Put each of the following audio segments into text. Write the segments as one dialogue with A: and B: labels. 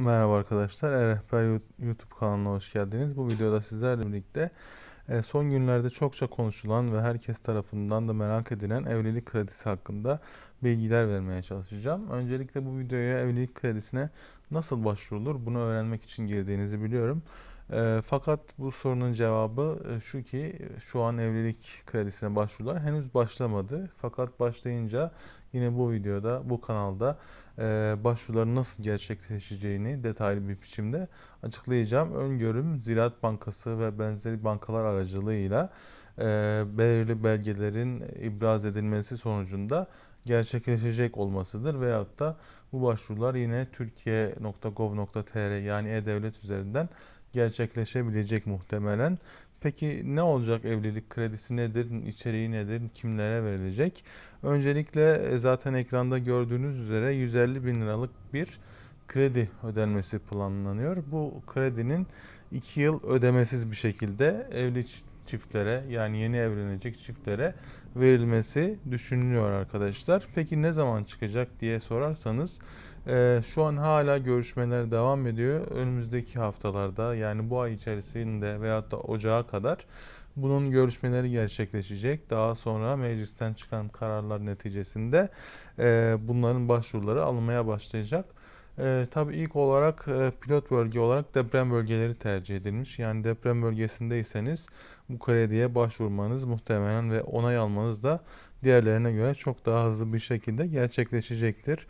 A: Merhaba arkadaşlar, E-Rehber YouTube kanalına hoş geldiniz. Bu videoda sizlerle birlikte son günlerde çokça konuşulan ve herkes tarafından da merak edilen evlilik kredisi hakkında bilgiler vermeye çalışacağım. Öncelikle bu videoya evlilik kredisine nasıl başvurulur bunu öğrenmek için girdiğinizi biliyorum. E, fakat bu sorunun cevabı e, şu ki şu an evlilik kredisine başvurular henüz başlamadı. Fakat başlayınca yine bu videoda, bu kanalda e, başvuruların nasıl gerçekleşeceğini detaylı bir biçimde açıklayacağım. Öngörüm Ziraat Bankası ve benzeri bankalar aracılığıyla e, belirli belgelerin ibraz edilmesi sonucunda gerçekleşecek olmasıdır veyahut da bu başvurular yine türkiye.gov.tr yani e-devlet üzerinden gerçekleşebilecek muhtemelen. Peki ne olacak evlilik kredisi nedir, içeriği nedir, kimlere verilecek? Öncelikle e, zaten ekranda gördüğünüz üzere 150 bin liralık bir kredi ödenmesi planlanıyor. Bu kredinin 2 yıl ödemesiz bir şekilde evli çiftlere yani yeni evlenecek çiftlere verilmesi düşünülüyor arkadaşlar. Peki ne zaman çıkacak diye sorarsanız e, şu an hala görüşmeler devam ediyor. Önümüzdeki haftalarda yani bu ay içerisinde veyahut da ocağa kadar bunun görüşmeleri gerçekleşecek. Daha sonra meclisten çıkan kararlar neticesinde e, bunların başvuruları alınmaya başlayacak. E, tabii ilk olarak e, pilot bölge olarak deprem bölgeleri tercih edilmiş. Yani deprem bölgesindeyseniz bu krediye başvurmanız muhtemelen ve onay almanız da diğerlerine göre çok daha hızlı bir şekilde gerçekleşecektir.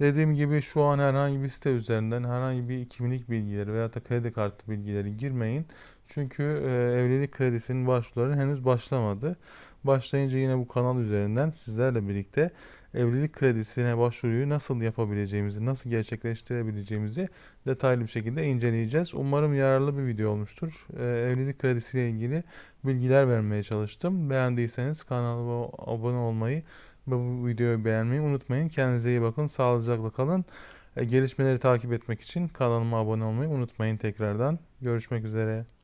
A: Dediğim gibi şu an herhangi bir site üzerinden herhangi bir kimlik bilgileri veya da kredi kartı bilgileri girmeyin. Çünkü e, evlilik kredisinin başvuruları henüz başlamadı. Başlayınca yine bu kanal üzerinden sizlerle birlikte evlilik kredisine başvuruyu nasıl yapabileceğimizi, nasıl gerçekleştirebileceğimizi detaylı bir şekilde inceleyeceğiz. Umarım yararlı bir video olmuştur. Ee, evlilik kredisiyle ilgili bilgiler vermeye çalıştım. Beğendiyseniz kanalıma abone olmayı ve bu videoyu beğenmeyi unutmayın. Kendinize iyi bakın, sağlıcakla kalın. Ee, gelişmeleri takip etmek için kanalıma abone olmayı unutmayın tekrardan. Görüşmek üzere.